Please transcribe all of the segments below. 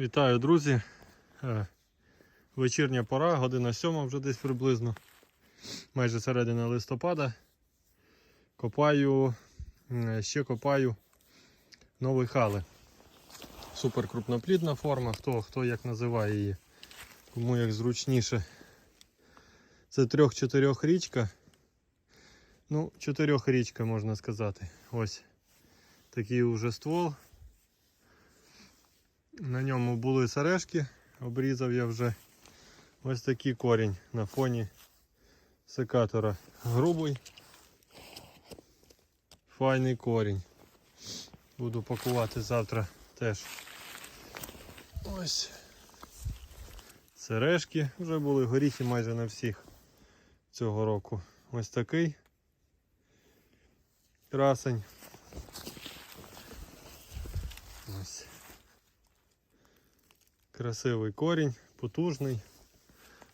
Вітаю, друзі. Е, Вечірня пора, година сьома вже десь приблизно. Майже середина листопада. Копаю, ще копаю новий хали. Супер крупноплідна форма, хто, хто як називає її, кому як зручніше. Це трьох-чотирьох річка. Ну, чотирьох річка можна сказати. Ось такий уже ствол. На ньому були сережки, обрізав я вже ось такий корінь на фоні секатора. Грубий, файний корінь. Буду пакувати завтра теж. Ось. Сережки вже були, горіхи майже на всіх цього року. Ось такий красень. Ось. Красивий корінь, потужний,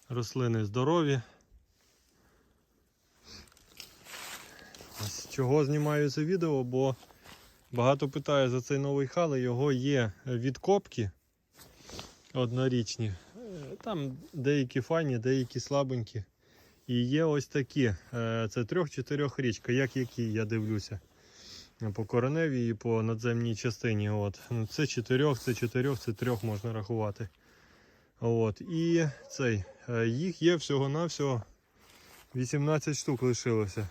рослини здорові. Ось чого знімаю це відео, бо багато питає за цей новий хал, і його є відкопки однорічні. Там деякі файні, деякі слабенькі. І є ось такі. Е, Це трьох-чотирьох річка, як які, я дивлюся. По короневій і по надземній частині. От. Ну, Це чотирьох, це чотирьох, це трьох можна рахувати. От. І цей, е, їх є всього-навсього 18 штук лишилося.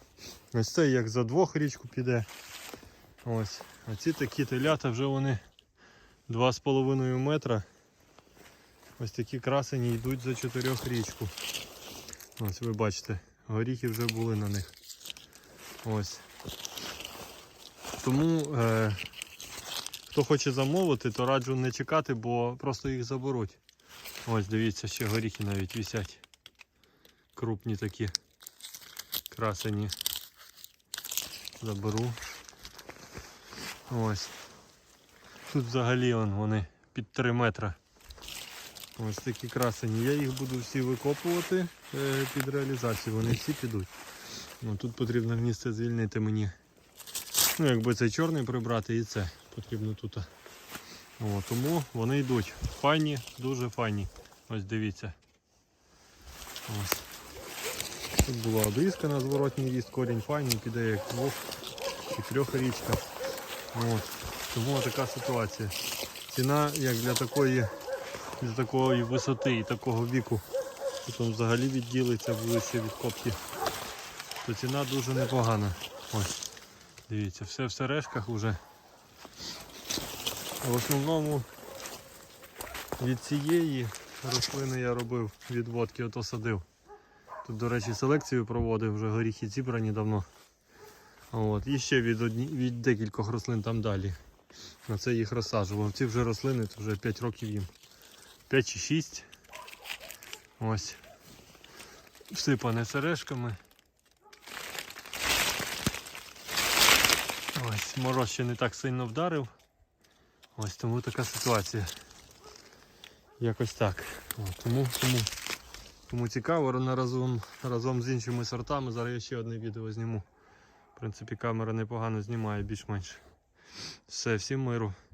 Ось цей як за двох річку піде. Ось. А ці такі телята вже вони 2,5 метра. Ось такі красені йдуть за чотирьох річку. Ось ви бачите, горіхи вже були на них. Ось. Тому е, хто хоче замовити, то раджу не чекати, бо просто їх заберуть. Ось дивіться, ще горіхи навіть висять. Крупні такі красені. Заберу. Ось. Тут взагалі он, вони під 3 метри. Ось такі красені. Я їх буду всі викопувати е, під реалізацію. Вони всі підуть. Ну, тут потрібно місце звільнити мені. Ну, якби цей чорний прибрати і це потрібно тут. О, тому вони йдуть. Файні, дуже файні. Ось дивіться. Ось. Тут була обрізка на зворотній віст, корінь файний, піде як двох чи трьох річка. От. Тому така ситуація. Ціна як для такої, для такої висоти і такого віку. Потім взагалі відділиться, будуть ще відкопки. То ціна дуже непогана. Ось. Дивіться, все в сережках вже. В основному від цієї рослини я робив відводки, ото садив. Тут, до речі, селекцію проводив, вже горіхи зібрані давно. От. І ще від, одні, від декількох рослин там далі. На це їх розсаджував. Ці вже рослини, то вже 5 років їм. 5 чи 6. Ось. Всипане сережками. Ось, мороз ще не так сильно вдарив. Ось тому така ситуація. Якось так. О, тому, тому, тому цікаво, разом, разом з іншими сортами. Зараз я ще одне відео зніму. В принципі, камера непогано знімає більш-менш. Все, всім миру.